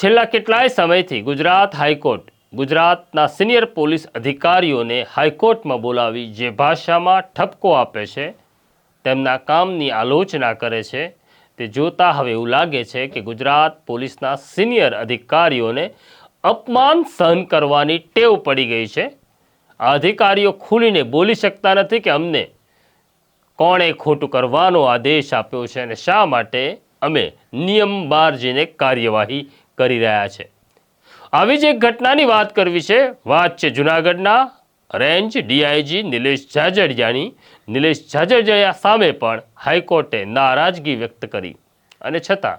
છેલ્લા કેટલાય સમયથી ગુજરાત હાઈકોર્ટ, ગુજરાતના સિનિયર પોલીસ અધિકારીઓને હાઈકોર્ટમાં બોલાવી જે ભાષામાં ઠપકો આપે છે, તેમના કામની આલોચના કરે છે, તે જોતા હવે એવું લાગે છે કે ગુજરાત પોલીસના સિનિયર અધિકારીઓને અપમાન સહન કરવાની ટેવ પડી ગઈ છે. આ અધિકારીઓ ખુલીને બોલી શકતા નથી કે અમને કોણે ખોટું કરવાનો આદેશ આપ્યો છે અને શા માટે અમે નિયમ બહાર જઈને કાર્યવાહી કરી રહ્યા છે. આવી જ એક ઘટનાની વાત કરવી છે. વાત છે જુનાગઢના રેન્જ ડીઆઈજી નિલેશ જાજડિયાની. નિલેશ ઝાઝડિયા સામે પણ હાઈકોર્ટે નારાજગી વ્યક્ત કરી. અને છતાં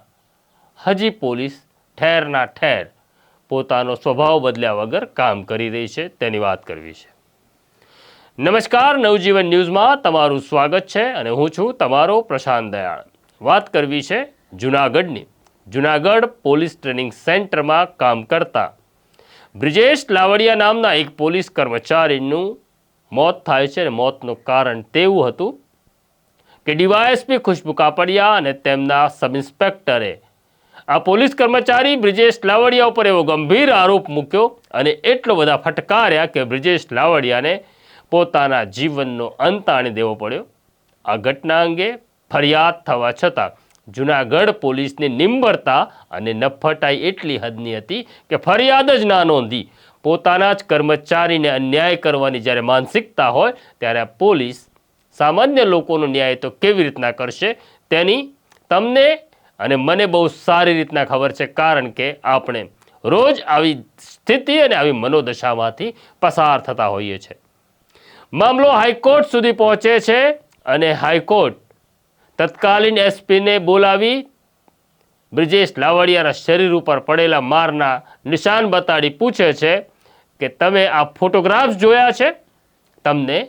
હજી પોલીસ ઠેરના ઠેર પોતાનો સ્વભાવ બદલ્યા વગર કામ કરી રહી છે. તેની વાત કરવી છે. નમસ્કાર, નવજીવન ન્યૂઝમાં તમારું સ્વાગત છે અને હું છું તમારો પ્રશાંત દયાળ. વાત કરવી છે જુનાગઢની. જુનાગઢ પોલીસ ટ્રેનિંગ સેન્ટરમાં કામ કરતા. બ્રિજેશ લાવડિયા નામના એક પોલીસ કર્મચારીનું મોત થાય છે અને મોતનું કારણ તેવું હતું કે ડીવાયએસપી ખુશ્બુ કાપડિયા અને તેમના સબ ઇન્સ્પેક્ટરે આ પોલીસ કર્મચારી બ્રિજેશ લાવડિયા ઉપર એવો ગંભીર આરોપ મૂક્યો અને એટલો બધા ફટકાર્યા કે બ્રિજેશ લાવડિયાને પોતાના જીવનનો અંત આણી દેવો પડ્યો. આ ઘટના અંગે ફરિયાદ થવા છતાં જુનાગઢ પોલીસની નિંબરતા અને નફટાઈ એટલી હદની હતી કે ફરિયાદ જ ના નોંધી. પોતાના જ કર્મચારીને અન્યાય કરવાની જ્યારે માનસિકતા હોય ત્યારે પોલીસ સામાન્ય લોકોનો ન્યાય તો કેવી રીતના કરશે તેની તમને અને મને બહુ સારી રીતના ખબર છે કારણ કે આપણે રોજ આવી સ્થિતિ અને આવી મનોદશામાંથી પસાર થતા હોઈએ છીએ મામલો હાઈકોર્ટ સુધી પહોંચે છે અને હાઈકોર્ટ તત્કાલીન એસપીને બોલાવી બ્રિજેશ લાવડિયાના શરીર ઉપર પડેલા મારના નિશાન બતાડી પૂછે છે કે તમે આ ફોટોગ્રાફ્સ જોયા છે? તમને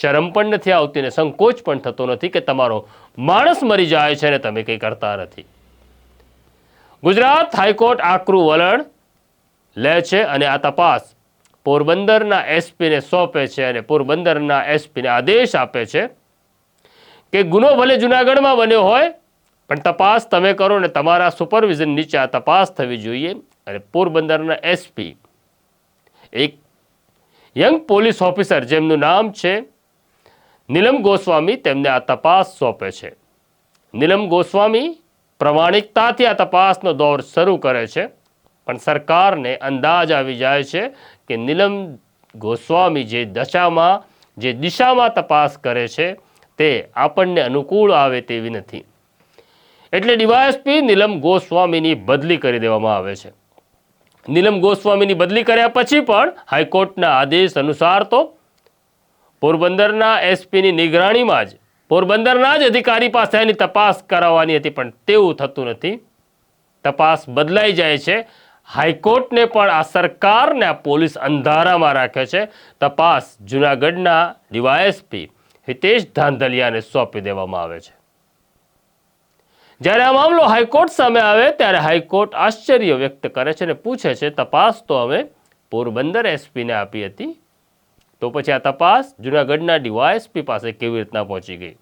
શરમ પણ નથી આવતી ને સંકોચ પણ થતો નથી કે તમારો માણસ મરી જાય છે ને તમે કંઈ કરતા નથી. ગુજરાત હાઈકોર્ટ આકરું વલણ લે છે અને આ તપાસ પોરબંદરના એસપીને સોંપે છે અને પોરબંદરના એસપીને આદેશ આપે છે. કે ગુનો ભલે જુનાગઢમાં બન્યો હોય, પણ તપાસ તમે કરો ને તમારા સુપરવિઝન નીચે આ તપાસ થવી જોઈએ. અને પોરબંદરના એસપી એક યંગ પોલીસ ઓફિસર જેમનું નામ છે, નીલમ ગોસ્વામી તેમને આ તપાસ સોંપે છે. નીલમ ગોસ્વામી પ્રમાણિકતાથી આ તપાસનો દોર શરૂ કરે છે, પણ સરકારને અંદાજ આવી જાય છે કે નીલમ ગોસ્વામી જે દશામાં, જે દિશામાં તપાસ કરે છે તે આપણને અનુકૂળ આવે તેવી નથી. એટલે ડીવાયએસપી નીલમ ગોસ્વામીની બદલી કરી દેવામાં આવે છે. નીલમ ગોસ્વામીની બદલી કર્યા પછી પણ હાઈકોર્ટના આદેશ અનુસાર તો પોરબંદરના એસપીની નિગરાણીમાં જ, પોરબંદરના જ અધિકારી પાસે એની તપાસ કરાવવાની હતી, પણ તેવું થતું નથી. તપાસ બદલાઈ જાય છે. હાઈકોર્ટને પણ આ સરકારને આ પોલીસ અંધારામાં રાખે છે. તપાસ જુનાગઢના ડીવાયએસપી હિતેશ ધાંધલિયાને સોંપી દેવામાં આવે છે. જ્યારે આ મામલો હાઈકોર્ટ સામે આવે ત્યારે હાઈકોર્ટ આશ્ચર્ય વ્યક્ત કરે છે અને પૂછે છે, તપાસ તો અમે પોરબંદર એસપીને આપી હતી? તો પછી આ તપાસ જુનાગઢના ડીવાયએસપી પાસે કેવી રીતના પહોંચી ગઈ?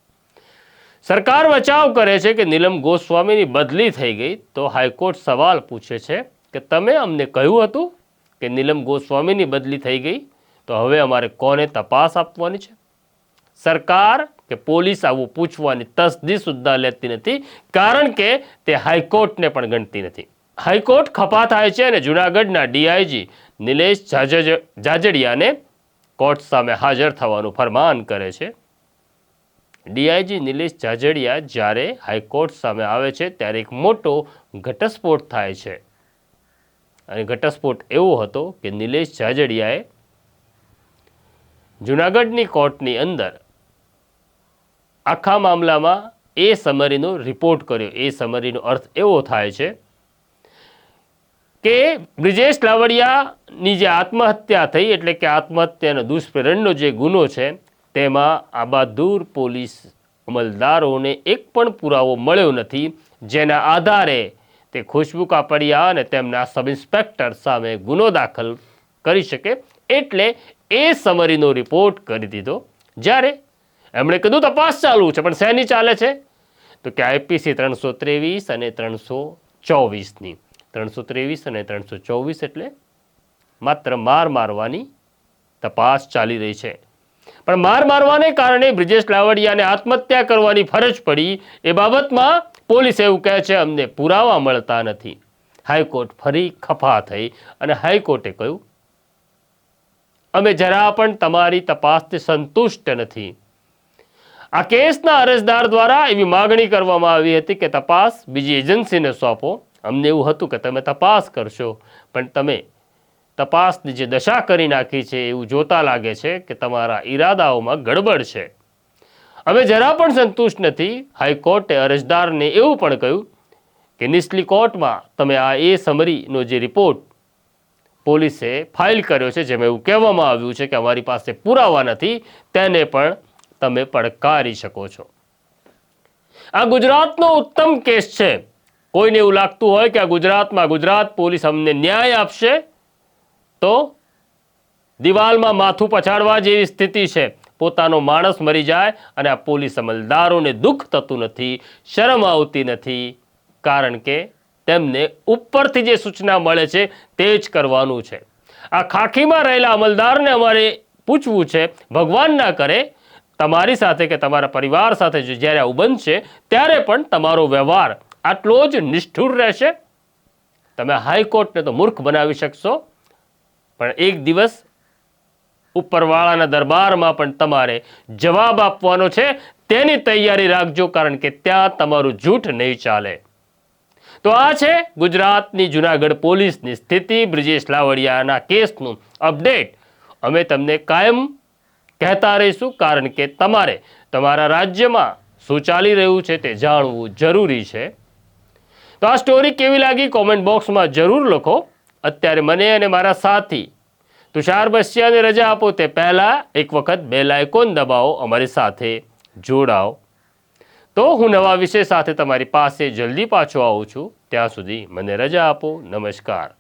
સરકાર બચાવ કરે છે કે નીલમ ગોસ્વામીની બદલી થઈ ગઈ? તો હાઈકોર્ટ સવાલ પૂછે છે કે, તમે અમને કહ્યું હતું કે નીલમ ગોસ્વામીની બદલી થઈ ગઈ? તો હવે અમારે કોને તપાસ આપવાની છે? સરકાર કે પોલીસ આવું પૂછવાની તસદી સુદ્ધા લેતી નથી, કારણ કે તે હાઈકોર્ટને પણ ગણતી નથી. હાઈકોર્ટ ખપા થાય છે અને જુનાગઢના ડીઆઈજી નિલેશ જાજડિયાને કોર્ટ સામે હાજર થવાનું ફરમાન કરે છે. ડીઆઈજી નિલેશ જાજડિયા જ્યારે હાઈકોર્ટ સામે આવે છે, ત્યારે એક મોટો ઘટસ્ફોટ થાય છે. અને ઘટસ્ફોટ એવો હતો કે નિલેશ જાજડિયાએ જુનાગઢની કોર્ટની અંદર આખા મામલામાં એ સમરીનો રિપોર્ટ કર્યો. એ સમરીનો અર્થ એવો થાય છે કે બ્રિજેશ લાવડિયાની જે આત્મહત્યા થઈ, એટલે કે આત્મહત્યાનો દુષ્પ્રેરણનો જે ગુનો છે, તેમાં આબાદુર પોલીસ અમલદારોને એક પણ પુરાવો મળ્યો નથી, જેના આધારે તે ખુશ્બુ કાપડિયા અને તેમના સબ ઇન્સ્પેક્ટર સામે ગુનો દાખલ કરી શકે. એટલે એ સમરીનો રિપોર્ટ કરી દીધો. જ્યારે એમણે કીધું તપાસ ચાલુ છે, પણ શેની ચાલે છે? તો કે આઈપીસી ત્રણસો ત્રેવીસ અને ત્રણસો ચોવીસની. ત્રણસો ત્રેવીસ અને ત્રણસો ચોવીસ એટલે માત્ર માર મારવાની તપાસ ચાલી રહી છે. પણ માર મારવાને કારણે બ્રિજેશ લાવડિયાને આત્મહત્યા કરવાની ફરજ પડી એ બાબતમાં પોલીસ એવું કહે છે, અમને પુરાવા મળતા નથી. હાઈકોર્ટ ફરી ખફા થઈ અને હાઈકોર્ટે કહ્યું, અમે જરા પણ તમારી તપાસથી સંતુષ્ટ નથી. આ કેસના અરજદાર દ્વારા એવી માગણી કરવામાં આવી હતી કે તપાસ બીજી એજન્સીને સોંપો. અમને એવું હતું કે તમે તપાસ કરશો, પણ તમે તપાસની જે દશા કરી નાખી છે એવું જોતા લાગે છે કે તમારા ઈરાદાઓમાં ગડબડ છે. અમે જરા પણ સંતુષ્ટ નથી. હાઈકોર્ટે અરજદારને એવું પણ કહ્યું કે નિસ્લી કોર્ટમાં તમે આ એ સમરીનો જે રિપોર્ટ પોલીસે ફાઇલ કર્યો છે, જેમાં એવું કહેવામાં આવ્યું છે કે અમારી પાસે પુરાવા નથી, તેને પણ તમે પડકારી શકો છો. આ ગુજરાતનો ઉત્તમ કેસ છે. કોઈને એવું લાગતું હોય કે આ ગુજરાતમાં ગુજરાત પોલીસ અમને ન્યાય આપશે, તો દિવાલમાં માથું પછાડવા જેવી સ્થિતિ છે. પોતાનો માણસ મરી જાય અને આ પોલીસ અમલદારોને દુઃખ થતું નથી, શરમ આવતી નથી, કારણ કે તેમને ઉપરથી જે સૂચના મળે છે તે જ કરવાનું છે. આ ખાખીમાં રહેલા અમલદારને અમારે પૂછવું છે, ભગવાન ના કરે તમારી સાથે કે તમારા પરિવાર સાથે જ્યારે આવું બનશે, ત્યારે પણ તમારો વ્યવહાર આટલો જ નિષ્ઠુર રહેશે. તમે હાઈકોર્ટને તો મૂર્ખ બનાવી શકશો, પણ એક દિવસ ઉપરવાળાના દરબારમાં પણ તમારે જવાબ આપવાનો છે. તેની તૈયારી રાખજો, કારણ કે ત્યાં તમારું જૂઠ નહીં ચાલે. તો આ છે ગુજરાતની જુનાગઢ પોલીસની સ્થિતિ. બ્રિજેશ લાવડિયાના કેસનું અપડેટ. અમે તમને કાયમ કહેતા રહીશું કારણ કે તમારે તમારા રાજ્યમાં શું ચાલી રહ્યું છે તે જાણવું જરૂરી છે. તો આ સ્ટોરી કેવી લાગી કોમેન્ટ બોક્સમાં જરૂર લખો. અત્યારે મને અને મારા સાથી તુષાર બસિયાને રજા આપો તે પહેલાં એક વખત બે લાયકોન દબાવો અમારી સાથે. જોડાઓ. તો હું નવા વિષય સાથે તમારી પાસે જલ્દી પાછો આવું છું. ત્યાં સુધી મને રજા આપો. નમસ્કાર.